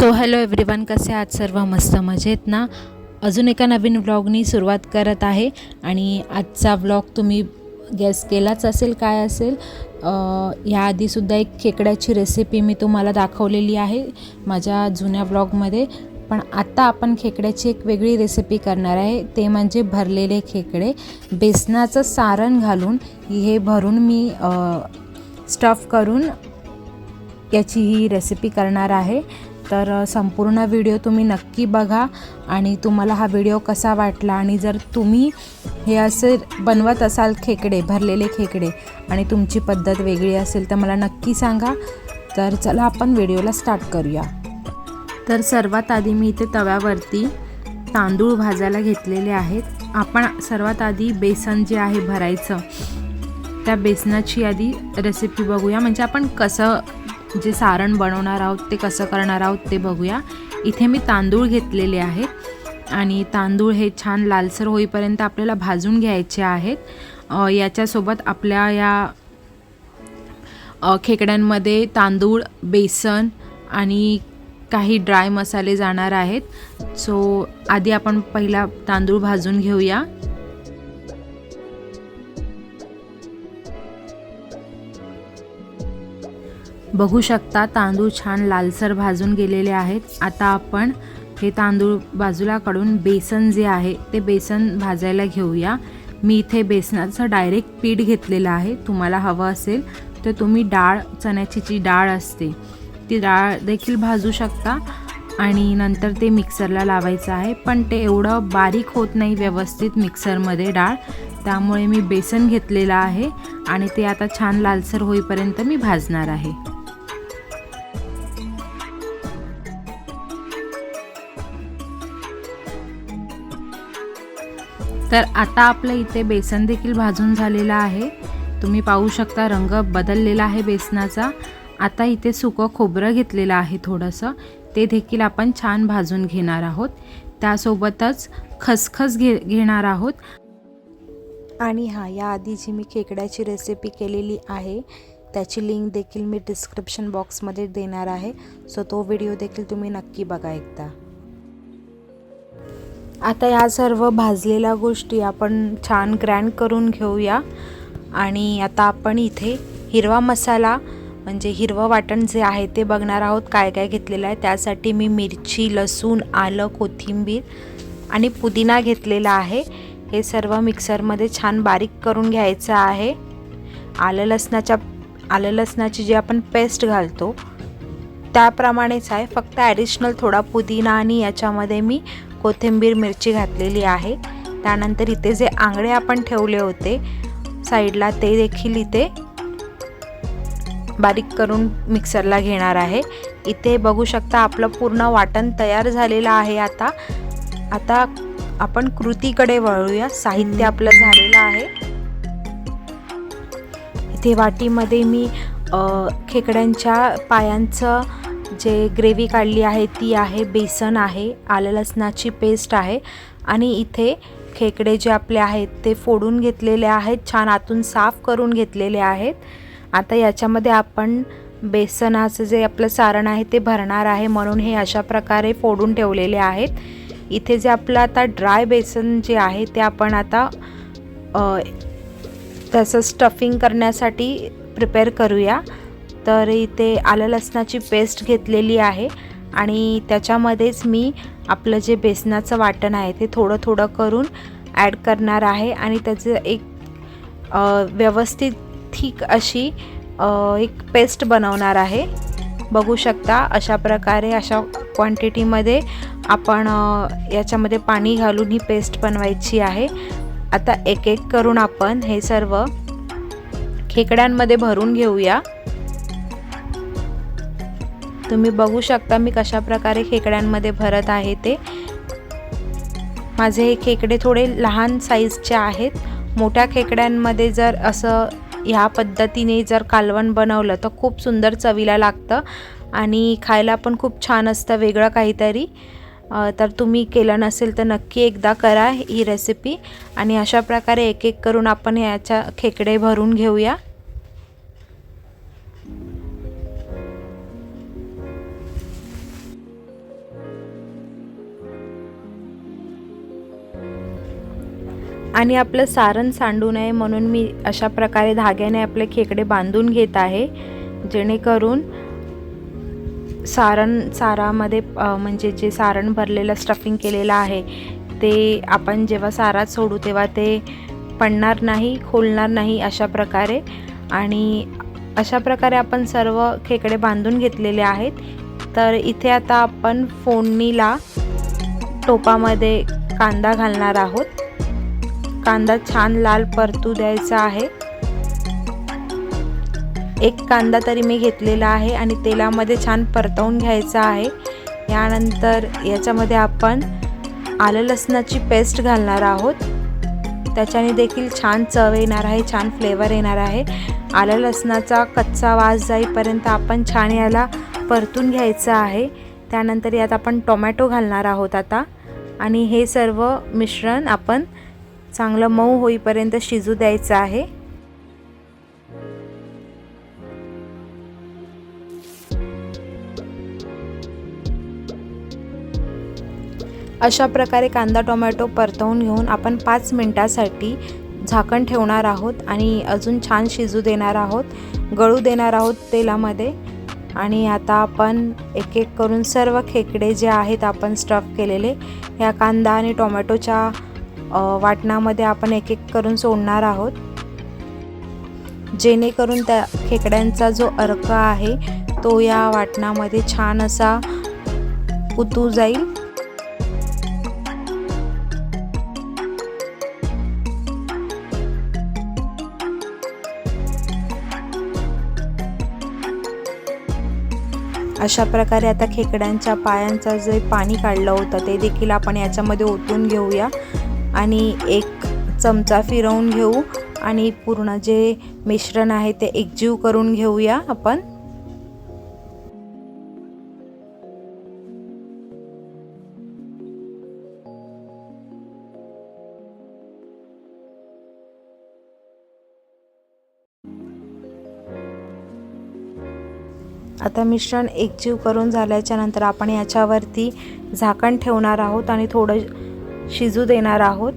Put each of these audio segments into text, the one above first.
So hello everyone कसे आहात सर्व? मस्त मजेत ना? अजून एका नवीन व्लॉगनी सुरुवात करत आहे आणि आजचा व्लॉग तुम्ही गॅस केलाच असेल काय असेल? याआधीसुद्धा एक खेकड्याची रेसिपी मी तुम्हाला दाखवलेली आहे माझ्या जुन्या व्लॉगमध्ये पण आता आपण खेकड्याची एक वेगळी रेसिपी करणार आहे. ते म्हणजे भरलेले खेकडे. बेसनाचं सारण घालून हे भरून मी स्टफ करून याची ही रेसिपी करणार आहे. तर संपूर्ण व्हिडिओ तुम्ही नक्की बघा आणि तुम्हाला हा व्हिडिओ कसा वाटला आणि जर तुम्ही हे असे बनवत असाल खेकडे भरलेले खेकडे आणि तुमची पद्धत वेगळी असेल तर मला नक्की सांगा. तर चला आपण व्हिडिओला स्टार्ट करूया. तर सर्वात आधी मी इथे तव्यावरती तांदूळ भाजायला घेतलेले आहेत. आपण सर्वात आधी बेसन जे आहे भरायचं त्या बेसनाची आधी रेसिपी बघूया. म्हणजे आपण कसं जे सारण बनवणार आहोत ते कसं करणार आहोत ते बघूया. इथे मी तांदूळ घेतलेले आहेत आणि तांदूळ हे छान लालसर होईपर्यंत आपल्याला भाजून घ्यायचे आहेत. याच्यासोबत आपल्या या खेकड्यांमध्ये तांदूळ बेसन आणि काही ड्राय मसाले जाणार आहेत. सो आधी आपण पहिला तांदूळ भाजून घेऊया. बघू शकता तांदूळ छान लालसर भाजून गेलेले आहेत. आता आपण हे तांदूळ बाजूला काढून बेसन जे आहे ते बेसन भाजायला घेऊया. मी इथे बेसनाचं डायरेक्ट पीठ घेतलेलं आहे. तुम्हाला हवं असेल तर तुम्ही डाळ चण्याची जी डाळ असते ती डाळ देखील भाजू शकता. आणि नंतर ते मिक्सरला लावायचं आहे. पण ते एवढं बारीक होत नाही व्यवस्थित मिक्सरमध्ये डाळ. त्यामुळे मी बेसन घेतलेलं आहे आणि ते आता छान लालसर होईपर्यंत मी भाजणार आहे. तर आता आपलं इथे बेसन देखील भाजून झालेलं आहे. तुम्ही पाहू शकता रंग बदललेला आहे बेसनाचा. आता इथे सुकं खोबरं घेतलेलं आहे थोडंसं. ते देखील आपण छान भाजून घेणार आहोत. त्यासोबतच खसखस घे घेणार आहोत. आणि हां याआधी जी मी खेकड्याची रेसिपी केलेली आहे त्याची लिंक देखील मी डिस्क्रिप्शन बॉक्समध्ये देणार आहे. सो तो व्हिडिओ देखील तुम्ही नक्की बघा एकदा. आता या सर्व भाजलेल्या गोष्टी आपण छान ग्रँड करून घेऊया. आणि आता आपण इथे हिरवा मसाला म्हणजे हिरवं वाटण जे आहे ते बघणार आहोत काय काय घेतलेलं आहे. त्यासाठी मी मिरची लसूण आलं कोथिंबीर आणि पुदिना घेतलेला आहे. हे सर्व मिक्सरमध्ये छान बारीक करून घ्यायचं आहे. आलं लसणाच्या आलं लसणाची जी आपण पेस्ट घालतो त्याप्रमाणेच आहे. फक्त ॲडिशनल थोडा पुदिना आणि याच्यामध्ये मी कोथिंबीर मिरची घातलेली आहे. त्यानंतर इथे जे आंगडे आपण ठेवले होते साईडला ते देखील इथे बारीक करून मिक्सरला घेणार आहे. इथे बघू शकता आपलं पूर्ण वाटण तयार झालेलं आहे आता. आता आपण कृतीकडे वळूया. साहित्य आपलं झालेलं आहे. इथे वाटीमध्ये मी खेकड्यांच्या पायांचं जे ग्रेव्ही काढली आहे ती आहे बेसन आहे आलं लसणाची पेस्ट आहे आणि इथे खेकडे जे आपले आहेत ते फोडून घेतलेले आहेत छान आतून साफ करून घेतलेले आहेत. आता याच्यामध्ये आपण बेसनाचं जे आपलं सारण आहे ते भरणार आहे म्हणून हे अशा प्रकारे फोडून ठेवलेले आहेत. इथे जे आपलं आता ड्राय बेसन जे आहे ते आपण आता त्याचं स्टफिंग करण्यासाठी प्रिपेअर करूया. तर इथे आलं लसणाची पेस्ट घेतलेली आहे आणि त्याच्यामध्येच मी आपलं जे बेसनाचं वाटण आहे ते थोडं थोडं करून ॲड करणार आहे आणि त्याचं एक व्यवस्थित ठीक अशी एक पेस्ट बनवणार आहे. बघू शकता अशा प्रकारे अशा क्वांटिटीमध्ये आपण याच्यामध्ये पाणी घालून ही पेस्ट बनवायची आहे. आता एक एक करून आपण हे सर्व खेकड्यांमध्ये भरून घेऊया. तुम्ही बघू शकता मी कशा प्रकारे खेकड्यांमध्ये भरत आहे ते. माझे हे खेकडे थोडे लहान साईजचे आहेत. मोठ्या खेकड्यांमध्ये जर असं ह्या पद्धतीने जर कालवण बनवलं तर खूप सुंदर चवीला लागतं आणि खायला पण खूप छान असतं वेगळं काहीतरी. तर तुम्ही केलं नसेल तर नक्की एकदा करा ही रेसिपी आणि अशा प्रकारे एक एक करून आपण याच्या खेकडे भरून घेऊया. आणि आपलं सारण सांडू नये म्हणून मी अशा प्रकारे धाग्याने आपले खेकडे बांधून घेत आहे. जेणेकरून सारण सारामध्ये म्हणजे जे सारण भरलेलं स्टफिंग केलेलं आहे ते आपण जेव्हा सारात सोडू तेव्हा ते पडणार नाही खोलणार नाही अशा प्रकारे. आणि अशा प्रकारे आपण सर्व खेकडे बांधून घेतलेले आहेत. तर इथे आता आपण फोडणीला टोपामध्ये कांदा घालणार आहोत. कांदा छान लाल परतू द्यायचा आहे. एक कांदा तरी मी घेतलेला आहे आणि तेलामध्ये छान परतवून घ्यायचा आहे. यानंतर याच्यामध्ये आपण आलं लसणाची पेस्ट घालणार आहोत. त्याच्याने देखील छान चव येणार आहे छान फ्लेवर येणार आहे. आलं लसणाचा कच्चा वास जाईपर्यंत आपण छान याला परतून घ्यायचं आहे. त्यानंतर यात आपण टोमॅटो घालणार आहोत आता. आणि हे सर्व मिश्रण आपण चांगलं मऊ होईपर्यंत शिजू द्यायचं आहे. अशा प्रकारे कांदा टोमॅटो परतवून घेऊन आपण पाच मिनटासाठी झाकण ठेवणार आहोत आणि अजून छान शिजू देणार आहोत गळू देणार आहोत तेलामध्ये. आणि आता आपण एक एक करून सर्व खेकडे जे आहेत आपण स्टफ केलेले या कांदा आणि टोमॅटोच्या वाटणामध्ये आपण एक एक करून सोडणार आहोत. जेणेकरून त्या खेकड्यांचा जो अर्क आहे तो या वाटणामध्ये छान असा उतू जाईल. अशा प्रकारे आता खेकड्यांच्या पायांचा जे पाणी काढलं होतं ते देखील आपण याच्यामध्ये ओतून घेऊया. आणि एक चमचा फिरवून घेऊ आणि पूर्ण जे मिश्रण आहे ते एकजीव करून घेऊया आपण. आता मिश्रण एकजीव करून झाल्याच्यानंतर आपण याच्यावरती झाकण ठेवणार आहोत आणि थोडं शिजू देणार आहोत.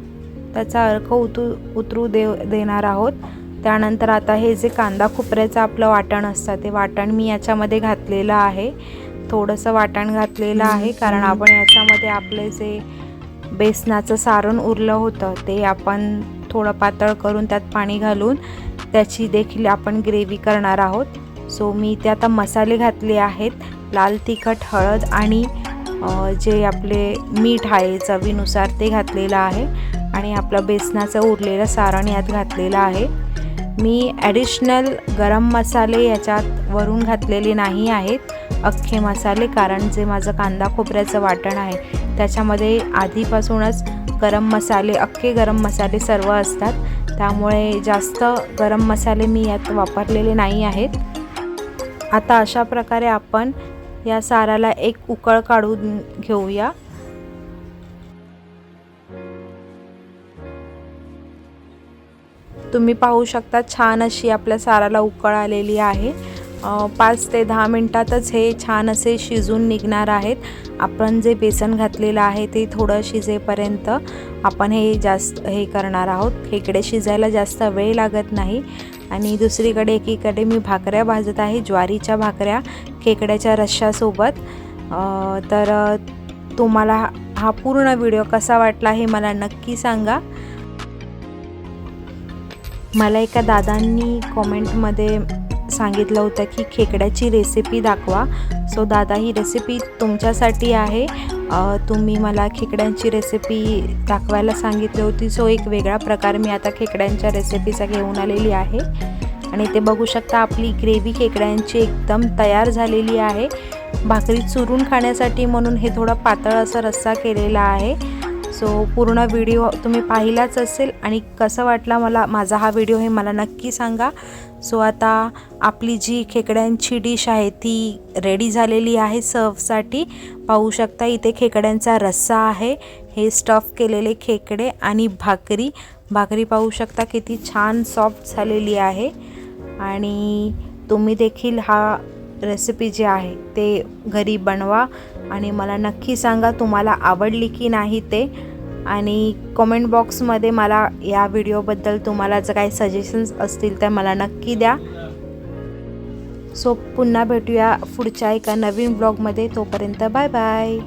त्याचा अर्क उतू उतरू दे देणार आहोत. त्यानंतर आता हे जे कांदा खोबऱ्याचं आपलं वाटण असतं ते वाटण मी याच्यामध्ये घातलेलं आहे. थोडंसं वाटण घातलेलं आहे कारण आपण याच्यामध्ये आपले जे बेसनाचं सारण उरलं होतं ते आपण थोडं पातळ करून त्यात पाणी घालून त्याची देखील आपण ग्रेव्ही करणार आहोत. सो मी इथे आता मसाले घातले आहेत. लाल तिखट हळद आणि जे आपले मीठ आहे चवीनुसार ते घातलेलं आहे आणि आपलं बेसनाचं उरलेलं सारण यात घातलेलं आहे. मी ॲडिशनल गरम मसाले याच्यात वरून घातलेले नाही आहेत अख्खे मसाले कारण जे माझं कांदा खोबऱ्याचं वाटण आहे त्याच्यामध्ये आधीपासूनच गरम मसाले अख्खे गरम मसाले सर्व असतात. त्यामुळे जास्त गरम मसाले मी यात वापरलेले नाही आहेत. आता अशा प्रकारे आपण या साराला एक उकळ काढून घेऊया. तुम्ही पाहू शकता छान अशी आपल्या साराला उकळ आलेली आहे. पाच ते दहा मिनटातच हे छान असे शिजून निघणार आहेत. आपण जे बेसन घातलेलं आहे ते थोडं शिजेपर्यंत आपण हे जास्त हे करणार आहोत. खेकडे शिजायला जास्त वेळ लागत नाही. आणि दुसरीकडे एकीकडे मी भाकऱ्या भाजत आहे ज्वारीच्या भाकऱ्या खेकड्याच्या रश्श्यासोबत. तर तुम्हाला हा पूर्ण व्हिडिओ कसा वाटला हे मला नक्की सांगा. मला एका दादांनी कॉमेंटमध्ये सांगितलं होतं की खेकड्याची रेसिपी दाखवा. सो दादा ही रेसिपी तुमच्यासाठी आहे. तुम्ही मला खेकड्यांची रेसिपी दाखवायला सांगितली होती. सो एक वेगळा प्रकार मी आता खेकड्यांच्या रेसिपीचा घेऊन आलेली आहे. आणि ते बघू शकता आपली ग्रेव्ही खेकड्यांची एकदम तयार झालेली आहे. भाकरी चुरून खाण्यासाठी म्हणून हे थोडं पातळ असं रस्सा केलेला आहे. सो पूर्ण व्हिडिओ तुम्ही पाहिलाच असेल. आणि कसं वाटला मला माझा हा व्हिडिओ हे मला नक्की सांगा. सो आता आपली जी खेकड्यांची डिश आहे ती रेडी झालेली आहे सर्वसाठी. पाहू शकता इथे खेकड्यांचा रस्सा आहे. हे स्टफ केलेले खेकडे आणि भाकरी. भाकरी पाहू शकता किती छान सॉफ्ट झालेली आहे. आणि तुम्ही देखील हा रेसिपी जी आहे ते घरी बनवा. आणि मला नक्की सांगा तुम्हाला आवडली की नाही ते. आणि कमेंट बॉक्समध्ये मला या व्हिडिओबद्दल तुम्हाला जर काही सजेशन्स असतील तर मला नक्की द्या. सो पुन्हा भेटूया पुढच्या एका नवीन ब्लॉगमध्ये तोपर्यंत बाय बाय